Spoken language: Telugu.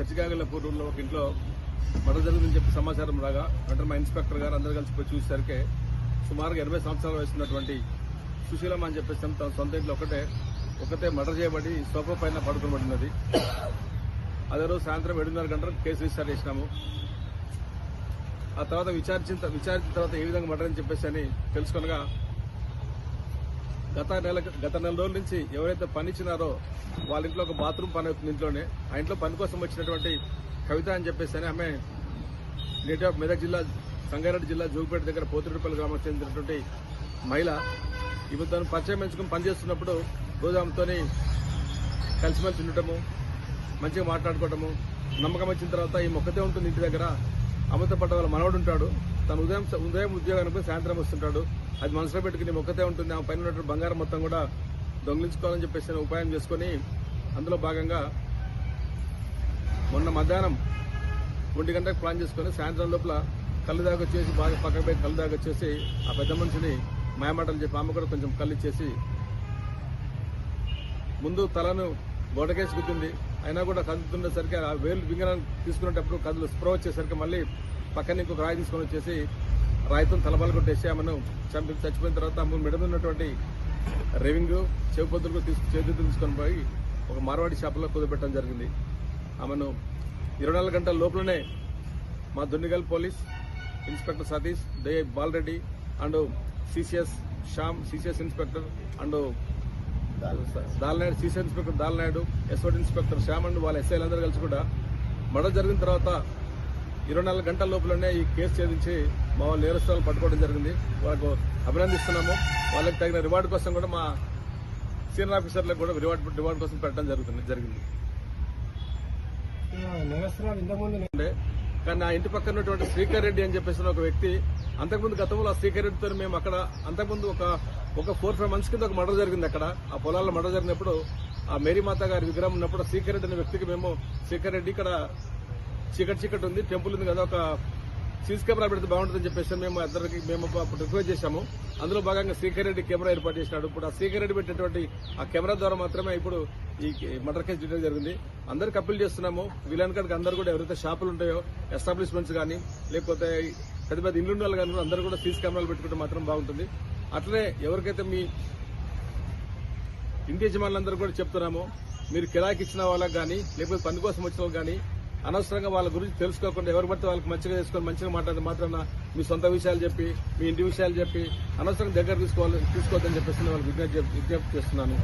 చర్చికాగలపూర్లో ఒక ఇంట్లో మర్డర్ జరిగిందని చెప్పి సమాచారం రాగా వెంటనే మా ఇన్స్పెక్టర్ గారు అందరు కలిసి పోయి చూసేసరికి సుమారుగా ఎనభై సంవత్సరాల వయసున్నటువంటి సుశీలమ్మ అని చెప్పేసి తన సొంత ఇంట్లో ఒకటే ఒకతే మర్డర్ చేయబడి సోఫా పైన పడుకోబడినది అదే రోజు సాయంత్రం ఏడున్నర గంటలకు కేసు రిజిస్టర్ చేసినాము. ఆ తర్వాత విచారించిన విచారించిన తర్వాత ఏ విధంగా మర్డర్ అని చెప్పేసి అని తెలుసుకొనగా గత నెల గత నెల రోజుల నుంచి ఎవరైతే పనిచ్చినారో వాళ్ళ ఇంట్లో ఒక బాత్రూమ్ పని అవుతుంది ఇంట్లోనే. ఆ ఇంట్లో పని కోసం వచ్చినటువంటి కవిత అని చెప్పేసి అని ఆమె నేటివ్ ఆఫ్ మెదక్ జిల్లా సంగారెడ్డి జిల్లా జోగిపేట దగ్గర పోతిరెడ్డిపల్లి గ్రామానికి చెందినటువంటి మహిళ. ఇవి తను పరిచయం పెంచుకుని పనిచేస్తున్నప్పుడు రోజు ఆమెతో కలిసిమెలిసి ఉండటము మంచిగా మాట్లాడుకోవటము నమ్మకం వచ్చిన తర్వాత ఈ మొక్కతే ఉంటుంది ఇంటి దగ్గర. అమృత పడ్డ వాళ్ళ మనవడు ఉంటాడు. తను ఉదయం ఉదయం ఉద్యోగానికి పోయి సాయంత్రం వస్తుంటాడు. అది మనసులో పెట్టుకుని మొక్కతే ఉంటుంది. ఆమె పైన ఉన్నటువంటి బంగారం మొత్తం కూడా దొంగిలించుకోవాలని చెప్పేసి ఉపాయం చేసుకొని అందులో భాగంగా మొన్న మధ్యాహ్నం ఒంటి గంటకు ప్లాన్ చేసుకొని సాయంత్రం లోపల కళ్ళు దాకా వచ్చేసి బాగా పక్కకు పోయి కళ్ళు దాకా వచ్చేసి ఆ పెద్ద మనిషిని మాయమాటలు చెప్పి ఆమె కూడా కొంచెం కళ్ళు ఇచ్చేసి ముందు తలను గోడకేసి గుద్దింది అయినా కూడా కదులుతుండేసరికి ఆ వేలు బింగరాన్ని తీసుకునేటప్పుడు కదులు స్ప్రో వచ్చేసరికి మళ్ళీ పక్కన ఇంకొక రాయి తీసుకొని వచ్చేసి రాయితో తలబలు కొట్టేసి ఆమెను చంపి చచ్చిపోయిన తర్వాత ఆమె మెడ ఉన్నటువంటి రెవింగ్ చెవిపొద్దులు తీసుకు చేతులు తీసుకొని పోయి ఒక మార్వాడి షాపులో కుదిపెట్టడం జరిగింది. ఆమెను ఇరవై నాలుగు గంటల లోపలనే మా Dundigal police inspector Satish day Balareddy and CCS Shyam CCS inspector and Dalnaidu CC inspector Dalnaidu SOT inspector Shyam and వాళ్ళ ఎస్ఐలు అందరూ కలిసి కూడా మర్డర్ జరిగిన తర్వాత ఇరవై నాలుగు గంటల లోపలనే ఈ కేసు ఛేదించి మా వాళ్ళ నేరస్తులను పట్టుకోవడం జరిగింది. వాళ్ళకు అభినందిస్తున్నాము. వాళ్ళకి తగిన రివార్డు కోసం కూడా మా సీనియర్ ఆఫీసర్లకు కూడా రివార్డు రివార్డు కోసం పెట్టడం జరుగుతుంది జరిగింది. కానీ ఆ ఇంటి పక్కన ఉన్నటువంటి శ్రీకర్ రెడ్డి అని చెప్పేసి ఒక వ్యక్తి అంతకుముందు గతంలో ఆ శ్రీకర్ రెడ్డితో మేము అక్కడ అంతకుముందు ఒక ఒక ఫోర్ ఫైవ్ మంత్స్ కింద ఒక మర్డర్ జరిగింది అక్కడ. ఆ పొలాల్లో మర్డర్ జరిగినప్పుడు ఆ మేరీమాత గారి విగ్రహం ఉన్నప్పుడు శ్రీకర్ రెడ్డి అనే వ్యక్తికి మేము శ్రీకర్ రెడ్డి ఇక్కడ చీకటి చీకటి ఉంది టెంపుల్ ఉంది కదా ఒక సీసీ కెమెరా పెడితే బాగుంటుందని చెప్పేసి మేము ఇద్దరికి మేము రిక్వెస్ట్ చేశాము. అందులో భాగంగా శ్రీకర్ రెడ్డి కెమెరా ఏర్పాటు చేసినాడు. ఇప్పుడు ఆ శ్రీకర్ రెడ్డి పెట్టినటువంటి ఆ కెమెరా ద్వారా మాత్రమే ఇప్పుడు ఈ మర్డర్ కేసు డీటెయిల్ జరిగింది. అందరికి అప్పీల్ చేస్తున్నాము. వీలైన అందరూ కూడా ఎవరైతే షాపులు ఉంటాయో ఎస్టాబ్లిష్మెంట్స్ కానీ లేకపోతే పెద్ద పెద్ద ఇల్లు ఉండాలి కానీ అందరూ కూడా సీసీ కెమెరాలు పెట్టుకుంటే మాత్రం బాగుంటుంది. అట్లనే ఎవరికైతే మీ ఇంటి యజమానులందరూ కూడా చెప్తున్నాము మీరు కిరాకి ఇచ్చిన వాళ్ళకి కానీ లేకపోతే పని కోసం వచ్చిన వాళ్ళకి కానీ అనవసరంగా వాళ్ళ గురించి తెలుసుకోకుండా ఎవరు పడితే వాళ్ళకి మంచిగా చేసుకొని మంచిగా మాట్లాడితే మాత్రాన మీ సొంత విషయాలు చెప్పి మీ ఇంటి విషయాలు చెప్పి అనవసరంగా దగ్గర తీసుకోవాలి తీసుకోవద్దని చెప్పేసి వాళ్ళకి విజ్ఞప్తి విజ్ఞప్తి చేస్తున్నాను.